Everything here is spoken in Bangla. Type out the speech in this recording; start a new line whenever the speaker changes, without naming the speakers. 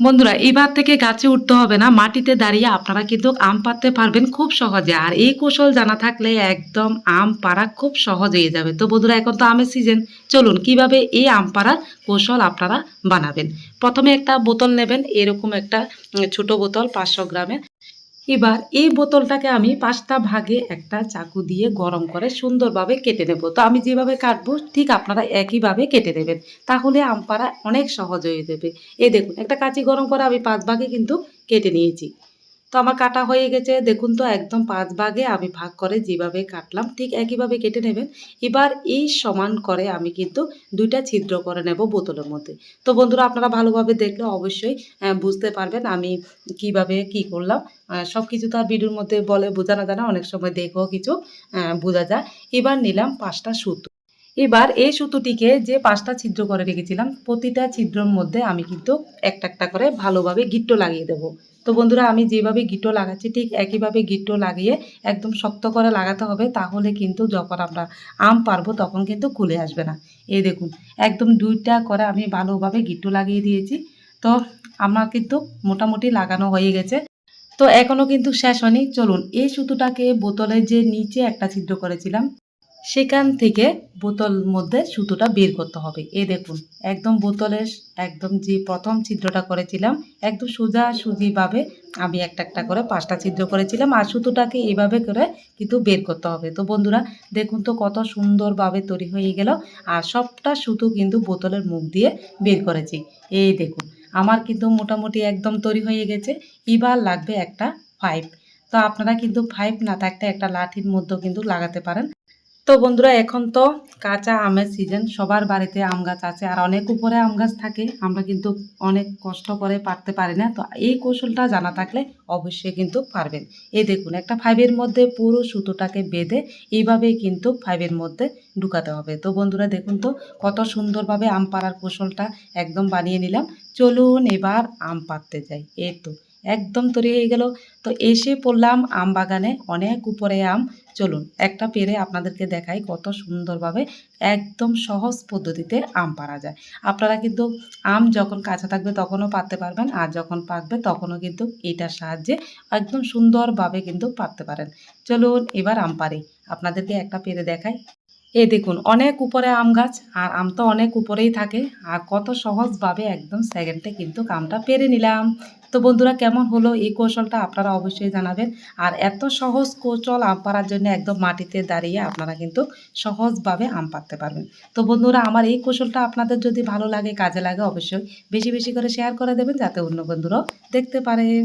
বন্ধুরা এবার থেকে গাছে উঠতে হবে না, মাটিতে দাঁড়িয়ে আপনারা কিন্তু আম পাড়তে পারবেন খুব সহজে। আর এই কৌশল জানা থাকলে একদম আম পাড়া খুব সহজ হয়ে যাবে। তো বন্ধুরা, এখন তো আমের সিজন চলুন, কীভাবে এই আম পাড়ার কৌশল আপনারা বানাবেন? প্রথমে একটা বোতল নেবেন, এরকম একটা ছোট বোতল, পাঁচশো গ্রামের। এবার এই বোতলটাকে আমি পাঁচটা ভাগে একটা চাকু দিয়ে গরম করে সুন্দরভাবে কেটে নেব। তো আমি যেভাবে কাটবো, ঠিক আপনারা একইভাবে কেটে নেবেন। তাহলে আমপারা অনেক সহজ হয়ে যাবে। এই দেখুন, একটা কাঁচি গরম করে আমি পাঁচ ভাগে কিন্তু কেটে নিয়েছি। তো আমার কাটা হয়ে গেছে। দেখুন তো, একদম পাঁচ ভাগে আমি ভাগ করে যেভাবে কাটলাম, ঠিক একইভাবে কেটে নেবেন। এবার এই সমান করে আমি কিন্তু দুইটা ছিদ্র করে নেব বোতলের মধ্যে। তো বন্ধুরা, আপনারা ভালোভাবে দেখলে অবশ্যই বুঝতে পারবেন আমি কীভাবে কি করলাম। সব কিছু তো আর ভিডিওর মধ্যে বলে বোঝানো যায় না, অনেক সময় দেখেও কিছু বোঝা যায়। এবার নিলাম পাঁচটা সুতো। এবার এই সুতোটিকে যে পাঁচটা ছিদ্র করে রেখেছিলাম, প্রতিটা ছিদ্রর মধ্যে আমি কিন্তু একটা একটা করে ভালোভাবে গিট্টো লাগিয়ে দেবো। তো বন্ধুরা, আমি যেভাবে গিট্টো লাগাচ্ছি, ঠিক একইভাবে গিট্টো লাগিয়ে একদম শক্ত করে লাগাতে হবে, তাহলে কিন্তু যখন আমরা আম পারব, তখন কিন্তু খুলে আসবে না। এই দেখুন, একদম দুইটা করে আমি ভালোভাবে গিট্টো লাগিয়ে দিয়েছি। তো আমার কিন্তু মোটামুটি লাগানো হয়ে গেছে। তো এখনও কিন্তু শেষ হয়নি। চলুন, এই সুতোটাকে বোতলের যে নিচে একটা ছিদ্র করেছিলাম সেখান থেকে বোতল মধ্যে সুতোটা বের করতে হবে। এ দেখুন, একদম বোতলের একদম যে প্রথম ছিদ্রটা করেছিলাম, একদম সোজা সুজিভাবে আমি একটা একটা করে পাঁচটা ছিদ্র করেছিলাম আর সুতোটাকে এভাবে করে কিন্তু বের করতে হবে। তো বন্ধুরা, দেখুন তো কত সুন্দরভাবে তৈরি হয়ে গেল আর সবটা সুতো কিন্তু বোতলের মুখ দিয়ে বের করেছি। এই দেখুন, আমার কিন্তু মোটামুটি একদম তৈরি হয়ে গেছে। এবার লাগবে একটা পাইপ। তো আপনারা কিন্তু পাইপ না থাকতে একটা লাঠির মধ্যেও কিন্তু লাগাতে পারেন। তো বন্ধুরা, এখন তো কাঁচা আমের সিজন সবার বাড়িতে আম গাছ আছে আর অনেক উপরে আম গাছ থাকে। আমরা কিন্তু অনেক কষ্ট করে পারতে পারি না। তো এই কৌশলটা জানা থাকলে অবশ্যই কিন্তু পারবেন। এই দেখুন, একটা ফাইভের মধ্যে পুরো সুতোটাকে বেঁধে এইভাবেই কিন্তু ফাইভের মধ্যে ঢুকাতে হবে। তো বন্ধুরা, দেখুন তো কত সুন্দরভাবে আম পাড়ার কৌশলটা একদম বানিয়ে নিলাম। চলুন এবার আম পাড়তে যাই। এই তো, একদম তৈরি হয়ে গেল। তো এসে পড়লাম আম বাগানে। অনেক উপরে আম চলুন, একটা পেরে আপনাদেরকে দেখাই কত সুন্দরভাবে একদম সহজ পদ্ধতিতে আম পারা যায়। আপনারা কিন্তু আম যখন কাঁচা থাকবে তখনও পাততে পারবেন, আর যখন পাকবে তখনও কিন্তু এটার সাহায্যে একদম সুন্দরভাবে কিন্তু পারতে পারেন। চলুন এবার আম পারি আপনাদেরকে একটা পেরে দেখাই। এই দেখুন, অনেক উপরে আম গাছ, আর আম তো অনেক উপরেই থাকে, আর কত সহজভাবে একদম সেকেন্ডে কিন্তু আমটা পেরে নিলাম। তো বন্ধুরা, কেমন হলো এই কৌশলটা আপনারা অবশ্যই জানাবেন, আর এত সহজ কৌশল আম পাড়ার জন্য একদম মাটিতে দাঁড়িয়ে আপনারা কিন্তু সহজভাবে আম পাড়তে পারবেন। তো বন্ধুরা, আমার এই কৌশলটা আপনাদের যদি ভালো লাগে, কাজে লাগে, অবশ্যই বেশি বেশি করে শেয়ার করে দেবেন, যাতে অন্য বন্ধুরাও দেখতে পারে।